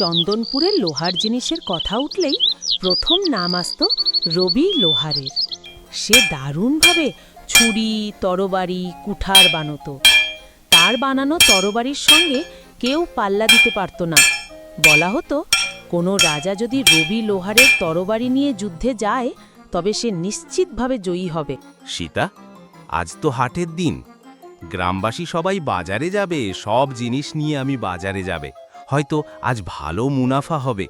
চন্দনপুরের লোহার জিনিসের কথা উঠলেই প্রথম নাম আসত রবি লোহারের। সে দারুণভাবে ছুরি, তরবারি, কুঠার বানাতো। তার বানানো তরবারির সঙ্গে কেউ পাল্লা দিতে পারত না। বলা হতো, কোনো রাজা যদি রবি লোহারের তরবারি নিয়ে যুদ্ধে যায়, তবে সে নিশ্চিতভাবে জয়ী হবে। সীতা, আজ তো হাটের দিন। গ্রামবাসী সবাই বাজারে যাবে, সব জিনিস নিয়ে আমি বাজারে যাবে। হয়তো আজ ভালো মুনাফা হবে।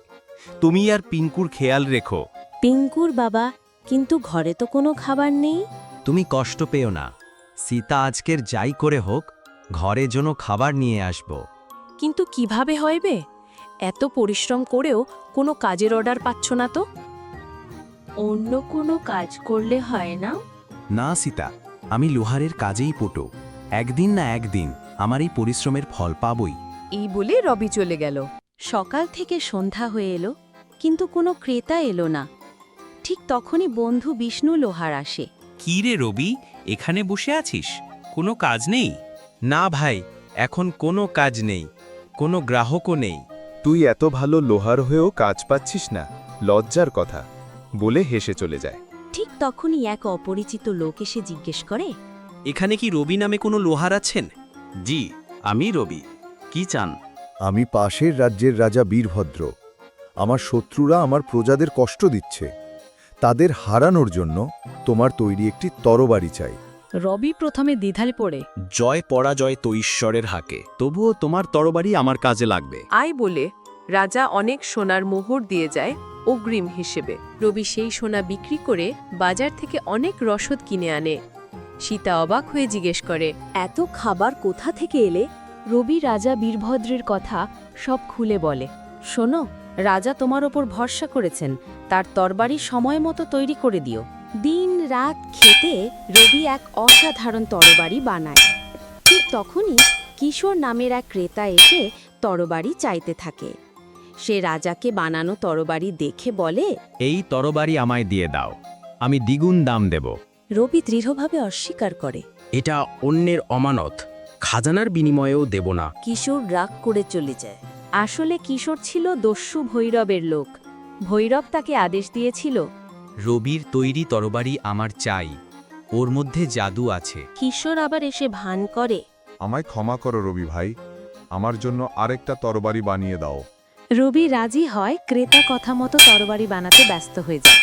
তুমি আর পিঙ্কুর খেয়াল রেখো। পিঙ্কুর বাবা কিন্তু ঘরে তো কোনো খাবার নেই? তুমি কষ্ট পেও না। সীতা আজকের যাই করে হোক ঘরে যেন খাবার নিয়ে আসব। কিন্তু কীভাবে হইবে এত পরিশ্রম করেও কোনো কাজের অর্ডার পাচ্ছ না তো? অন্য কোনো কাজ করলে হয় না? না সীতা আমি লোহারের কাজেই পটু। একদিন না একদিন আমার এই পরিশ্রমের ফল পাবই। এই বলে রবি চলে গেল। সকাল থেকে সন্ধ্যা হয়ে এলো কিন্তু কোনো ক্রেতা এলো না। ঠিক তখনই বন্ধু বিষ্ণু লোহার আসে। কি রে রবি এখানে বসে আছিস? কোনো কাজ নেই? না ভাই এখন কোনো কাজ নেই কোনো গ্রাহকও নেই। তুই এত ভালো লোহার হয়েও কাজ পাচ্ছিস না লজ্জার কথা বলে হেসে চলে যায়। ঠিক তখনই এক অপরিচিত লোক এসে জিজ্ঞেস করে এখানে কি রবি নামে কোনো লোহার আছেন? জি আমি রবি। কি চান? আমি পাশের রাজ্যের রাজা বীরভদ্র। আমার শত্রুরা আমার প্রজাদের কষ্ট দিচ্ছে। তাদের হারানোর জন্য তোমার তৈরি একটি তরবারি চাই। রবি প্রথমে দ্বিধায় পড়ে। জয় পরাজয় তো ঈশ্বরের হাকে তবুও তোমার তরবারি আমার কাজে লাগবে। আয় বলে রাজা অনেক সোনার মোহর দিয়ে যায় অগ্রিম হিসেবে। রবি সেই সোনা বিক্রি করে বাজার থেকে অনেক রসদ কিনে আনে। সীতা অবাক হয়ে জিজ্ঞেস করে এত খাবার কোথা থেকে এলে? রবি রাজা বীরভদ্রের কথা সব খুলে বলে। শোনো রাজা তোমার ওপর ভরসা করেছেন তার তরবারি সময় মতো তৈরি করে দিও। দিন রাত খেতে রবি এক অসাধারণ তরবারি বানায়। ঠিক তখনই কিশোর নামের এক ক্রেতা এসে তরবারি চাইতে থাকে। সে রাজাকে বানানো তরবারি দেখে বলে এই তরবারি আমায় দিয়ে দাও আমি দ্বিগুণ দাম দেব। রবি দৃঢ়ভাবে অস্বীকার করে। এটা অন্যের অমানত। খাজানার বিনিময়েও দেব না। কিশোর রাগ করে চলে যায়। আসলে কিশোর ছিল দস্যু ভৈরবের লোক। ভৈরব তাকে আদেশ দিয়েছিল রবির তৈরি তরবারি আমার চাই ওর মধ্যে জাদু আছে। কিশোর আবার এসে ভান করে আমায় ক্ষমা করো রবি ভাই আমার জন্য আরেকটা তরবারি বানিয়ে দাও। রবি রাজি হয় ক্রেতা কথা মতো তরবারি বানাতে ব্যস্ত হয়ে যায়।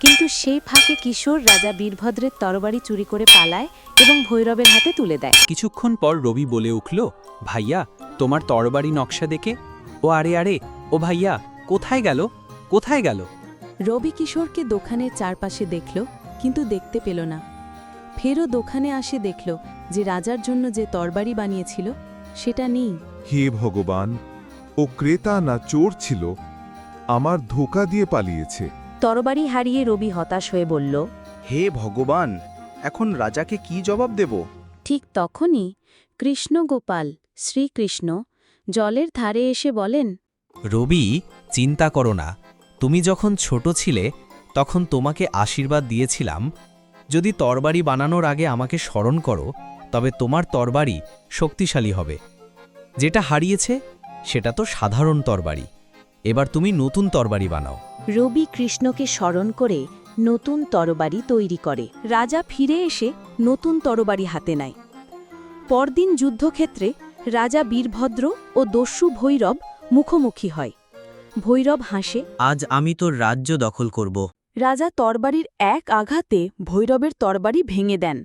কিন্তু সেই ফাঁকে কিশোর রাজা বীরভদ্রের তরবারি চুরি করে পালায় এবং ভৈরবের হাতে তুলে দেয়। কিছুক্ষণ পর রবি বলে উঠল ভাইয়া তোমার তরবারি নকশা দেখে? ও আরে আরে ও ভাইয়া কোথায় গেল? কোথায় গেল? রবি কিশোরকে দোকানের চারপাশে দেখল কিন্তু দেখতে পেল না। ফেরও দোকানে আসে দেখল যে রাজার জন্য যে তরবারি বানিয়েছিল সেটা নেই। হে ভগবান ও ক্রেতা না চোর ছিল আমার ধোকা দিয়ে পালিয়েছে। তরবারি হারিয়ে রবি হতাশ হয়ে বলল হে ভগবান এখন রাজাকে কি জবাব দেব? ঠিক তখনই কৃষ্ণগোপাল শ্রীকৃষ্ণ জলের ধারে এসে বলেন রবি চিন্তা করো না। তুমি যখন ছোট ছিলে তখন তোমাকে আশীর্বাদ দিয়েছিলাম। যদি তরবারি বানানোর আগে আমাকে স্মরণ করো তবে তোমার তরবারি শক্তিশালী হবে। যেটা হারিয়েছে সেটা তো সাধারণ তরবারি। এবার তুমি নতুন তরবারি বানাও। রবি কৃষ্ণকে স্মরণ করে নতুন তরবারি তৈরি করে। রাজা ফিরে এসে নতুন তরবারি হাতে নেয়। পরদিন যুদ্ধক্ষেত্রে রাজা বীরভদ্র ও দস্যু ভৈরব মুখোমুখি হয়। ভৈরব হাসে আজ আমি তোর রাজ্য দখল করব। রাজা তরবারির এক আঘাতে ভৈরবের তরবারি ভেঙে দেন।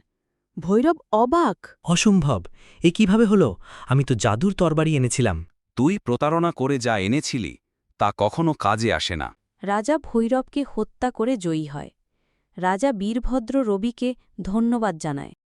ভৈরব অবাক। অসম্ভব এ কীভাবে হলো? আমি তো জাদুর তরবারি এনেছিলাম। তুই প্রতারণা করে যা এনেছিলি তা কখনো কাজে আসে না। রাজা ভৈরবকে হত্যা করে জয়ী হয়। রাজা বীরভদ্র রবিকে ধন্যবাদ জানায়।